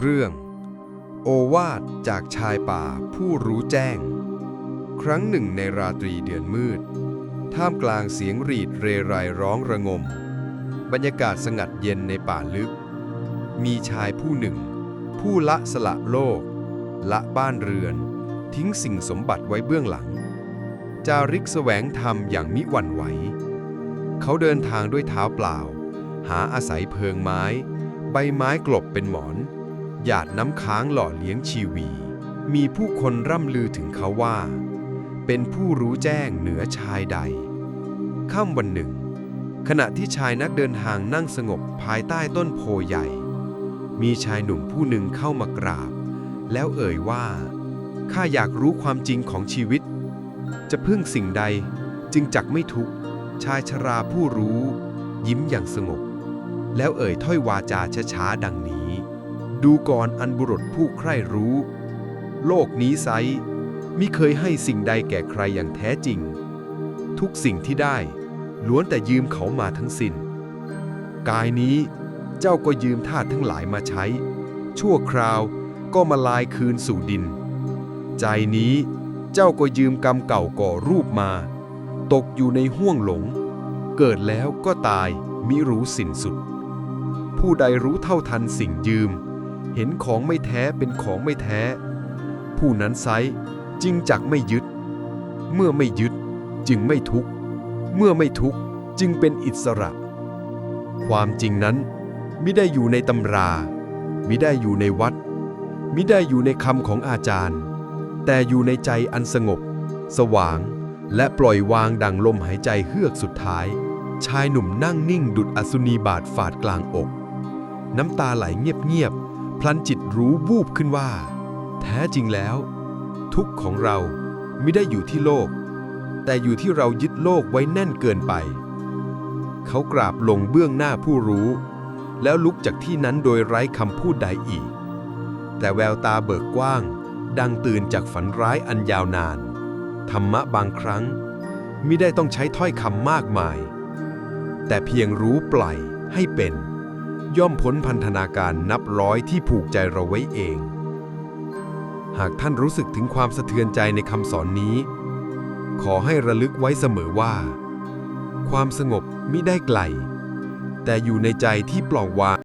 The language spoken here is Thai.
เรื่อง โอวาทจากชายป่าผู้รู้แจ้ง ครั้งหนึ่งในราตรีเดือนมืด ท่ามกลางเสียงรีดเรไรร้องระงม บรรยากาศสงัดเย็นในป่าลึก มีชายผู้หนึ่ง ผู้ละสละโลก ละบ้านเรือน ทิ้งสิ่งสมบัติไว้เบื้องหลัง จาริกแสวงธรรมอย่างมิหวั่นไหว เขาเดินทางด้วยเท้าเปล่า หาอาศัยเพิงไม้ ใบไม้กลบเป็นหมอน หยาดน้ำค้างหล่อเลี้ยงชีวี มีผู้คนร่ำลือถึงเขาว่า เป็นผู้รู้แจ้งเหนือชายใดค่ำวันหนึ่ง ขณะที่ชายนักเดินทางนั่งสงบภายใต้ต้นโพใหญ่ มีชายหนุ่มผู้หนึ่งเข้ามากราบ แล้วเอ่ยว่าข้าอยากรู้ความจริงของชีวิต จะพึ่งสิ่งใดจึงจักไม่ทุกข์ชายชราผู้รู้ ยิ้มอย่างสงบ แล้วเอ่ยถ้อยวาจาช้าๆดังนี้ ดูก่อนอันบุรุษผู้ใคร่รู้ โลกนี้ไซมิเคยให้สิ่งใดแก่ใครอย่างแท้จริง ทุกสิ่งที่ได้ ล้วนแต่ยืมเขามาทั้งสิน้น กายนี้เจ้าก็ยืมทาสทั้งหลายมาใช้ ชั่วคราวก็มาลายคืนสู่ดิน ใจนี้เจ้าก็ยืมกรรมเก่าก่อรูปมา ตกอยู่ในห้วงหลง เกิดแล้วก็ตายมิรู้สิ้นสุด ผู้ใดรู้เท่าทันสิ่งยืม เห็นของไม่แท้เป็นของไม่แท้ ผู้นั้นไซจึงจักไม่ยึด เมื่อไม่ยึดจึงไม่ทุกข์ เมื่อไม่ทุกข์จึงเป็นอิสระ ความจริงนั้นมิได้อยู่ในตำรามิได้อยู่ในวัด มิได้อยู่ในคำของอาจารย์ แต่อยู่ในใจอันสงบ สว่าง และปล่อยวางดังลมหายใจเฮือกสุดท้าย ชายหนุ่มนั่งนิ่งดุดอสุนีบาทฝาดกลางอก น้ำตาไหลเงียบๆ พลันจิตรู้วูบขึ้นว่า แท้จริงแล้ว ทุกข์ของเราไม่ได้อยู่ที่โลก แต่อยู่ที่เรายึดโลกไว้แน่นเกินไป เขากราบลงเบื้องหน้าผู้รู้ แล้วลุกจากที่นั้นโดยไร้คำพูดใดอีก แต่แววตาเบิกกว้าง ดังตื่นจากฝันร้ายอันยาวนาน ธรรมะบางครั้งมิได้ต้องใช้ถ้อยคำมากมาย แต่เพียงรู้ปล่อยให้เป็น ย่อมพ้นพันธนาการนับร้อยที่ผูกใจเราไว้เอง หากท่านรู้สึกถึงความสะเทือนใจในคำสอนนี้ ขอให้ระลึกไว้เสมอว่า ความสงบมิได้ไกล แต่อยู่ในใจที่ปล่องวาง